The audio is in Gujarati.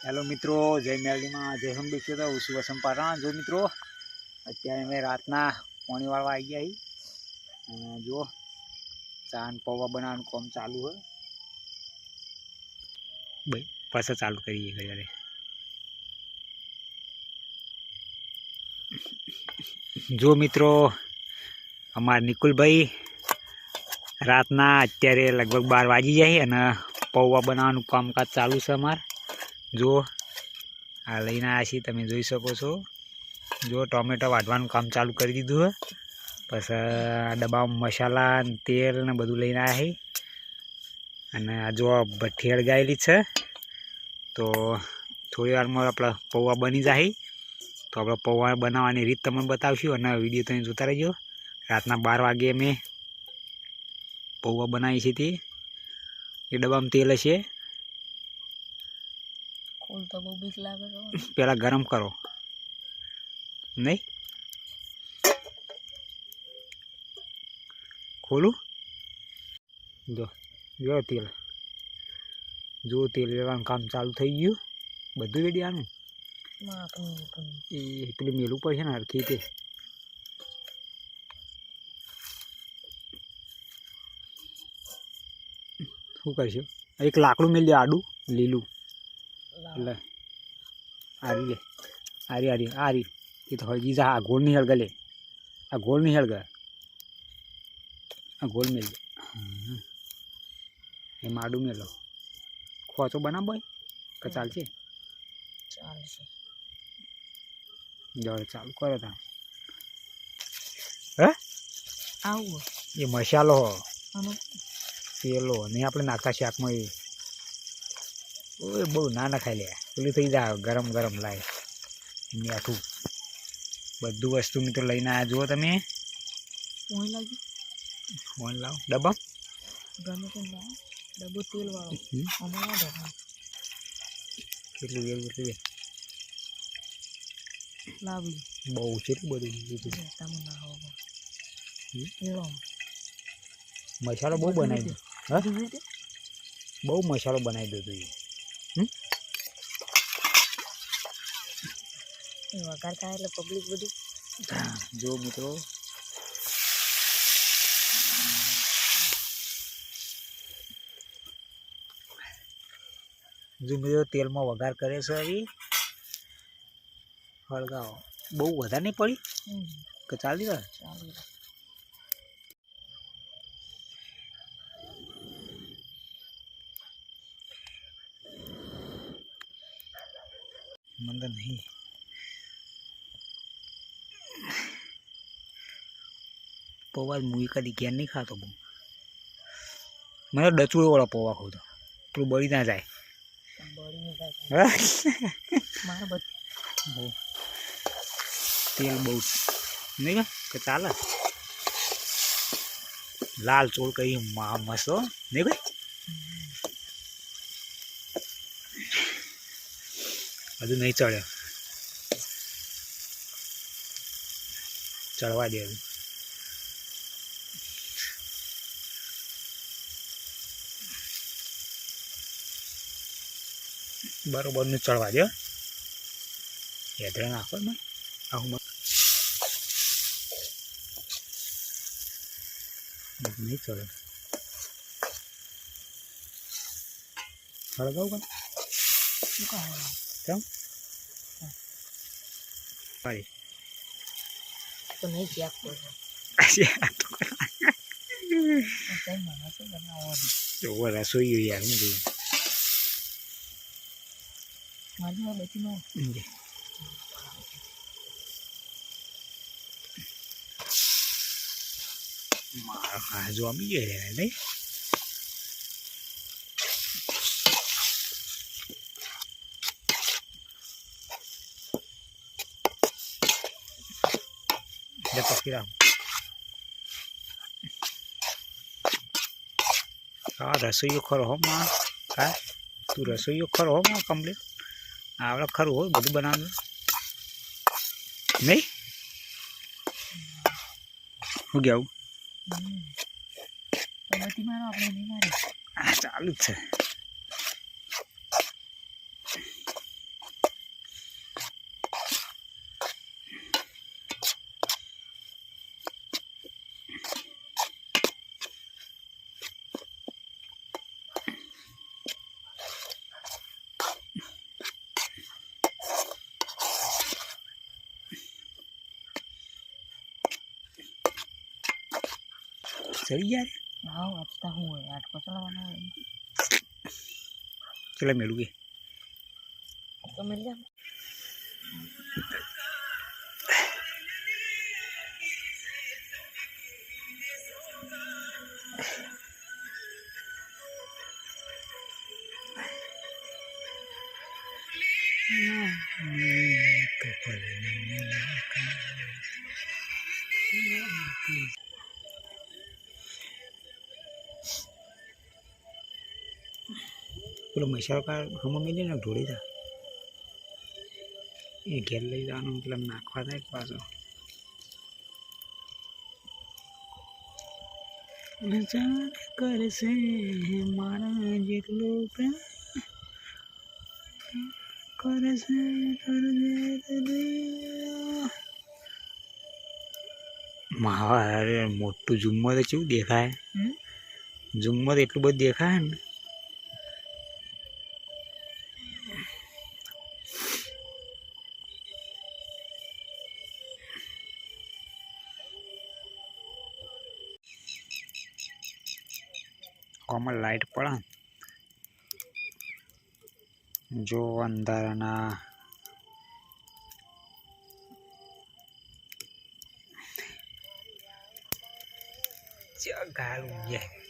હેલો મિત્રો, જય મેલડીમાં, જય હમ દેખ્યો તો હું શુભ સંપારણ જો મિત્રો, અત્યારે અમે રાતના પાણી વાળવા આવી ગયા અને જો ચાન પૌવા બનાવવાનું કામ ચાલુ હોય. ભાઈ પાછા ચાલુ કરીએ ઘરે જો મિત્રો, અમારા નિકુલભાઈ રાતના અત્યારે લગભગ બાર વાગી જાય અને પૌવા બનાવવાનું કામકાજ ચાલુ છે અમારે. જો આ લઈને આવ્યા છીએ, તમે જોઈ શકો છો. જો ટોમેટો વાટવાનું કામ ચાલુ કરી દીધું હે. પછી આ ડબ્બામાં મસાલા તેલ ને બધું લઈને આવ્યા છીએ. અને આ જો ભઠ્ઠી અળગાયેલી છે. તો થોડી વારમાં આપણે પૌવા બની જાય. તો આપણે પૌવા બનાવવાની રીત તમને બતાવશું અને વીડિયો તમે જોતા રહેજો. રાતના બાર વાગે અમે પૌવા બનાવી છે તે. એ ડબ્બામાં તેલ હશે. તો બહુ બીક લાગે છે પહેલાં ગરમ કરો. નહીં? ખોલું? જો જો તેલ. જો તેલ લેવાનું કામ ચાલુ થઈ ગયું. બધું રેડી આનું? એ પેલું મેલું પડશે ને હરખી તે. શું કરશું? એક લાકડું દે આડું લીલું. એટલે આરી લે આરી આરી આરી. એ તો હળગી જા આ ગોળ નહીં હળગે લે. આ ગોળ નહીં હળગે. આ ગોળ મેલ. એ માડું મેલો. ખોચો બનાવ બોય કે ચાલશે? ચાલશે. જળ ચાલુ કરો તા હે? આવું. એ મસાલો. હો પેલો. નહીં આપણે નાખતા શાકમાં એ. ઓય બહુ નાના ખાઈ લે. પેલું થઈ જાય ગરમ ગરમ લાય. મીઠું બધું વસ્તુ મિત્રો લઈને આવ્યા જુઓ તમે. ફોન લાગી ફોન લાવ. ડબ્બા? ગમે તે ના ડબ્બો તેલ અમારા ડબ્બા કેટલું એવું કેટલું લાવી? બહુ કેટલું બધું લીધું. તમે ના હોવો મસાલો બહુ બનાવી દો. હા? બહુ મસાલો બનાવી દીધો એ. વઘાર થાય એટલે પબ્લિક બધી. જો મિત્રો. જો મિત્રો તેલમાં વઘાર કરે છે આવી હળગાવો. બહુ વધારે નહીં પડી? કે ચાલી રહ્યા ચાલુ મને તો नहीं પૌવા હું એકાદી ઘેર નહીં ખાતો બહુ. મને ડચુડો વાળો પૌવા ખાવ તો. પેલું બળી ના જાય. તેલ બહુ નહીં કે? ચાલે? લાલ ચોળ કઈ મસ્ત નહીં ભાઈ? હજુ નહીં ચડ્યો ચડવા દે હજુ બરોબર, નું ચડવા દો હો. નાખો ને. આવું નહીં ચડે. સળગાવું શું કહે કેમ પાડી તો નહીં ચેક કરવો કઈ માણસ બનાવો જોવો રસોઈ યાર હું જોયું મારી માં બચી માં મારો હા જો આમી ગયો યાર નહીં લે પકડી રાખ હા રસોઈયો ખરો હો માં હા તું રસોઈયો ખરો હો માં કમ્પ્લીટ આવડે ખરું હોય બધું બનાવવાનું નહીં હું ગયા ચાલુ જ છે ચડી ગયા હા વાંચતા હું હોય આટકો ચલાવવાનો હોય. ચલો મેળું કે તો મિલ પેલો મસાલો કાર દે મિલે ને ઢોળી જા. એ ઘેર લઈ જવાનું મતલબ નાખવા થાય પાછો. જાણ કરશે મારા જેટલો પ્રેમ કરશે મારે મોટું ઝુમ્મર કેવું દેખાય? ઝુમ્મર એટલું બધું દેખાય ને? આમાં લાઈટ પડે. જો અંધારાના ગાલ ઊંઘ્યા